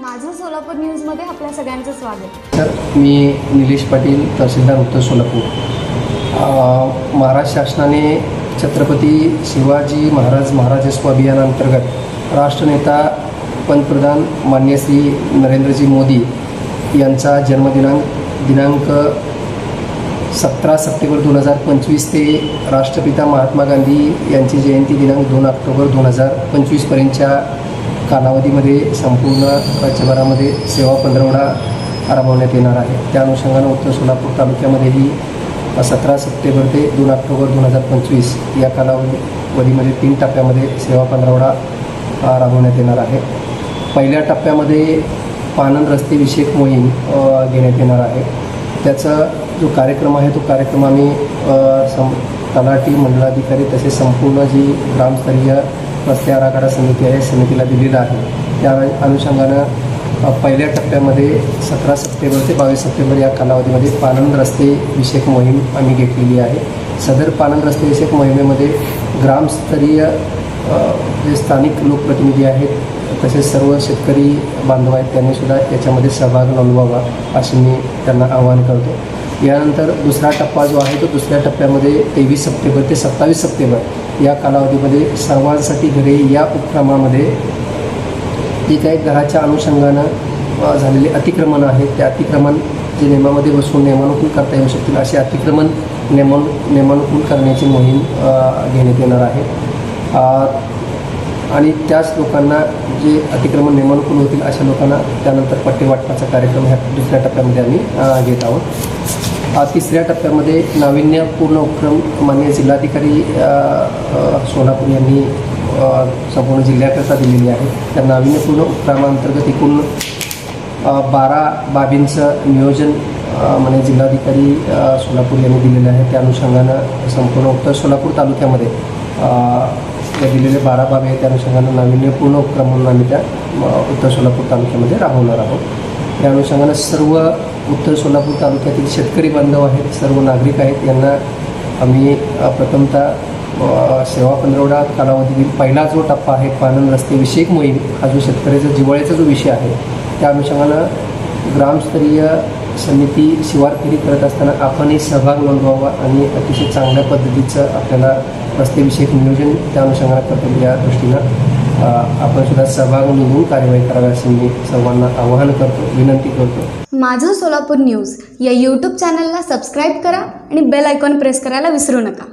माझं सोलापूर न्यूजमध्ये आपल्या सगळ्यांचं स्वागत. सर मी निलेश पाटील तहसीलदार उत्तर सोलापूर. महाराष्ट्र शासनाने छत्रपती शिवाजी महाराज महाराजस्व अभियानांतर्गत राष्ट्रनेता पंतप्रधान मान्य श्री नरेंद्रजी मोदी यांचा जन्मदिनांक दिनांक सतरा सप्टेंबर दोन हजार पंचवीस ते राष्ट्रपिता महात्मा गांधी यांची जयंती दिनांक दोन ऑक्टोबर दोन हजार पंचवीसपर्यंतच्या कालावधीमध्ये संपूर्ण राज्यभरामध्ये सेवा पंधरवडा राबवण्यात येणार आहे. त्या अनुषंगानं उत्तर सोलापूर तालुक्यामध्येही सतरा सप्टेंबर ते दोन ऑक्टोबर दोन हजार पंचवीस या कालावधीमध्ये तीन टप्प्यामध्ये सेवा पंधरवडा राबवण्यात येणार आहे. पहिल्या टप्प्यामध्ये पानन रस्ते विषयक मोहीम घेण्यात येणार आहे. त्याचा जो कार्यक्रम आहे तो कार्यक्रम आम्ही अ, सं तलाठी मंडळाधिकारी तसेच संपूर्ण जी ग्रामस्तरीय रस्ते आराखडा समिती आहे समितीला दिलेला आहे. त्या अनुषंगानं पहिल्या टप्प्यामध्ये सतरा सप्टेंबर ते बावीस सप्टेंबर या कालावधीमध्ये पानंद रस्ते विषयक मोहीम आम्ही घेतलेली आहे. सदर पानंद रस्ते विषयक मोहिमेमध्ये ग्रामस्तरीय जे स्थानिक लोकप्रतिनिधी आहेत तसेच सर्व शेतकरी बांधव आहेत त्यांनी सुद्धा याच्यामध्ये सहभाग नोंदवावा असे मी त्यांना आवाहन करतो. यानंतर दुसरा टप्पा जो आहे तो दुसऱ्या टप्प्यामध्ये तेवीस सप्टेंबर ते सत्तावीस सप्टेंबर या कालावधीमध्ये सर्वांसाठी घरे या उपक्रमामध्ये जे काही घराच्या अनुषंगानं झालेले अतिक्रमण आहेत त्या अतिक्रमण जे नियमामध्ये बसून नियमानुकूल करता येऊ शकतील असे अतिक्रमण नियमान नियमानुकूल करण्याची मोहीम घेण्यात येणार आहे. आणि त्याच लोकांना जे अतिक्रमण नियमानुकूल होतील अशा लोकांना त्यानंतर पट्टे वाटपाचा कार्यक्रम ह्या दुसऱ्या टप्प्यामध्ये आम्ही घेत आहोत. तिसऱ्या टप्प्यामध्ये नाविन्यपूर्ण उपक्रम मान्य जिल्हाधिकारी सोलापूर यांनी संपूर्ण जिल्ह्याकरता दिलेली आहे. त्या नाविन्यपूर्ण उपक्रमांतर्गत एकूण बारा बाबींचं नियोजन म्हणजे जिल्हाधिकारी सोलापूर यांनी दिलेलं आहे. त्या अनुषंगानं संपूर्ण उत्तर सोलापूर तालुक्यामध्ये त्या दिलेले बारा बाबी आहेत. त्या अनुषंगानं नाविन्यपूर्ण उपक्रम म्हणून आम्ही त्या उत्तर सोलापूर तालुक्यामध्ये राबवणार आहोत. त्या अनुषंगानं सर्व उत्तर सोलापूर तालुक्यातील शेतकरी बांधव आहेत सर्व नागरिक आहेत यांना आम्ही प्रथमतः सेवा पंधरवडा कालावधीतील पहिला जो टप्पा आहे पानन रस्तेविषयक मोहीम हा जो शेतकऱ्याचा जिव्हाळ्याचा जो विषय आहे त्या अनुषंगानं ग्रामस्तरीय समिती शिवार फेरी करत असताना आपणही सहभाग नोंदवावा आणि अतिशय चांगल्या पद्धतीचं आपल्याला रस्तेविषयक नियोजन त्या अनुषंगानं करता या दृष्टीनं आपण सुद्धा सहभाग नोंदवून कार्यवाही करावी असे मी सर्वांना आवाहन करतो विनंती करतो. माझं सोलापूर न्यूज या यूट्यूब चॅनलला सबस्क्राईब करा आणि बेल आयकॉन प्रेस करायला विसरू नका.